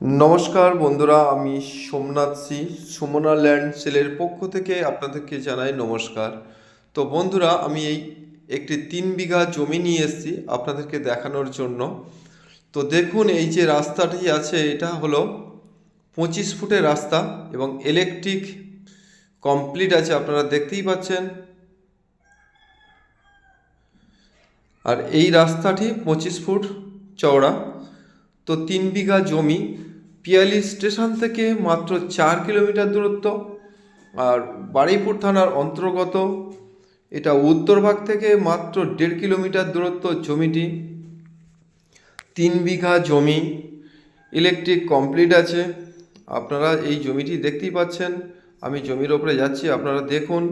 নমস্কার বন্ধুরা, আমি সোমনাথ সি, সুমনা ল্যান্ড সেলের পক্ষ থেকে আপনাদেরকে জানাই নমস্কার। তো বন্ধুরা, আমি এই একটি তিন বিঘা জমি নিয়ে এসেছি আপনাদেরকে দেখানোর জন্য। তো দেখুন, এই যে রাস্তাটি আছে, এটা হলো পঁচিশ ফুটের রাস্তা এবং ইলেকট্রিক কমপ্লিট আছে, আপনারা দেখতেই পাচ্ছেন। আর এই রাস্তাটি পঁচিশ ফুট চওড়া। তো তিন বিঘা জমি, পিয়ালি স্টেশন থেকে মাত্র চার কিলোমিটার দূরত্ব, আর বারুইপুর থানার অন্তর্গত, এটা উত্তর ভাগ থেকে মাত্র দেড় কিলোমিটার দূরত্ব জমিটি। তিন বিঘা জমি, ইলেকট্রিক কমপ্লিট আছে, আপনারা এই জমিটি দেখতেই পাচ্ছেন, আমি জমির ওপরে যাচ্ছি, আপনারা দেখুন।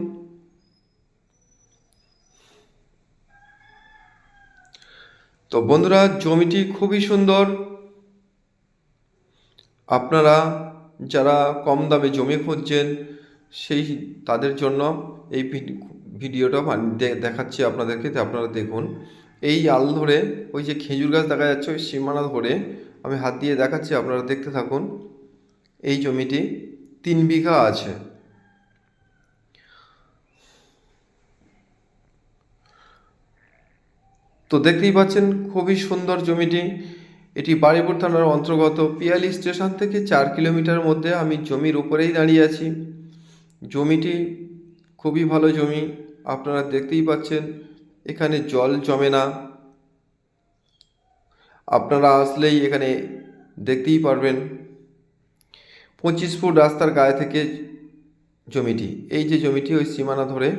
তো বন্ধুরা, জমিটি খুবই সুন্দর আপনারা যারা কম দামে জমি খুঁজছেন, সেই তাদের জন্য এই ভিড- ভিডিওটা দেখাচ্ছি আপনাদেরকে আপনারা দেখুন। এই আল ধরে, ওই যে খেজুর গাছ দেখা যাচ্ছে, ওই সীমানা ধরে আমি হাত দিয়ে দেখাচ্ছি, আপনারা দেখতে থাকুন। এই জমিটি তিন বিঘা আছে। তো দেখতেই পাচ্ছেন, খুবই সুন্দর জমিটি। এটি বারুইপুর থানার অন্তর্গত পিয়ালি স্টেশন থেকে চার কিলোমিটার মধ্যে আমি জমির উপরেই দাঁড়িয়ে আছি। জমিটি খুবই ভালো জমি, আপনারা দেখতেই পাচ্ছেন, এখানে জল জমে না। আপনারা আসলেই এখানে দেখতেই পারবেন। পঁচিশ ফুট রাস্তার গায়ে থেকে জমিটি, এই যে জমিটি ওই সীমানা ধরে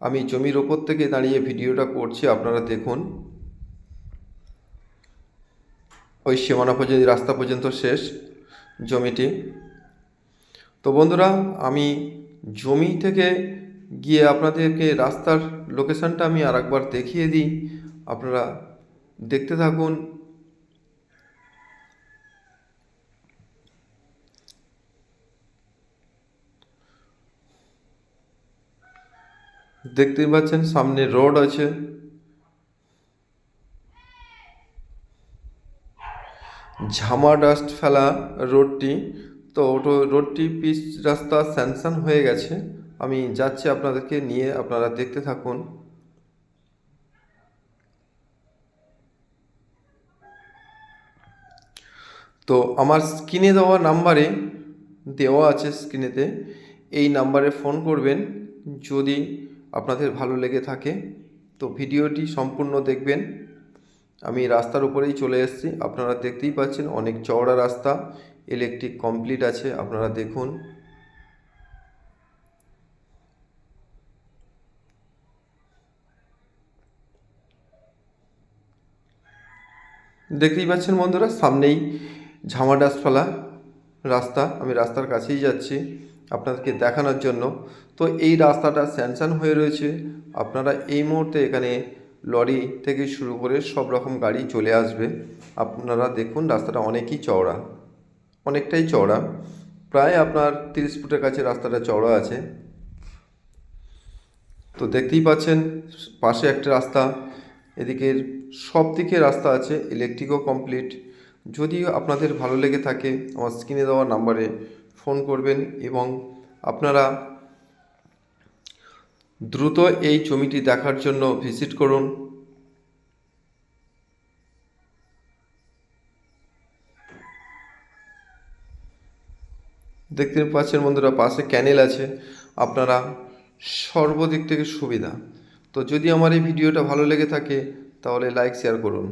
আমি জমির ওপর থেকে দাঁড়িয়ে ভিডিওটা করছি, আপনারা দেখুন। ওই সীমানা পর্যন্ত রাস্তা পর্যন্ত শেষ জমিটি। তো বন্ধুরা, আমি জমি থেকে গিয়ে আপনাদেরকে রাস্তার লোকেশনটা আমি আর একবার দেখিয়ে দিই। আপনারা দেখতে থাকুন। দেখতেই পাচ্ছেন, সামনে রোড আছে। ঝামা ডাস্ট ফেলা রোডটি, তো ওটো রোডটি পিচ রাস্তা স্যাংশন হয়ে গেছে। আমি যাচ্ছি আপনাদেরকে নিয়ে, আপনারা দেখতে থাকুন। তো আমার স্ক্রিনে দেওয়া নাম্বারে, দেওয়া আছে স্ক্রিনেতে, এই নাম্বারে ফোন করবেন যদি আপনাদের ভালো লেগে থাকে। তো ভিডিওটি সম্পূর্ণ দেখবেন। আমি রাস্তার উপরেই চলে এসেছি। আপনারা দেখতেই পাচ্ছেন অনেক চওড়া রাস্তা ইলেকট্রিক কমপ্লিট আছে, আপনারা দেখুন। দেখতেই পাচ্ছেন বন্ধুরা, সামনেই ঝামা ডাস্টফালা রাস্তা, আমি রাস্তার কাছেই যাচ্ছি আপনাদেরকে দেখানোর জন্য। তো এই রাস্তাটা স্যাংশন হয়ে রয়েছে। আপনারা এই মুহূর্তে এখানে লরি থেকে শুরু করে সব রকম গাড়ি চলে আসবে। আপনারা দেখুন রাস্তাটা অনেকই চওড়া, অনেকটাই চওড়া। প্রায় আপনার তিরিশ ফুটের কাছে রাস্তাটা চওড়া আছে। তো দেখতেই পাচ্ছেন, পাশে একটা রাস্তা, এদিকের সব দিকে রাস্তা আছে ইলেকট্রিকও কমপ্লিট যদি আপনাদের ভালো লেগে থাকে, আমার স্ক্রিনে দেওয়া নাম্বারে ফোন করবেন এবং আপনারা দ্রুত এই জমিটি দেখার জন্য ভিজিট করুন। দেখতে পাচ্ছেন বন্ধুরা, পাশে ক্যানেল আছে। আপনারা সর্বদিক থেকে সুবিধা। তো যদি আমার এই ভিডিওটা ভালো লেগে থাকে, তাহলে লাইক, শেয়ার করুন।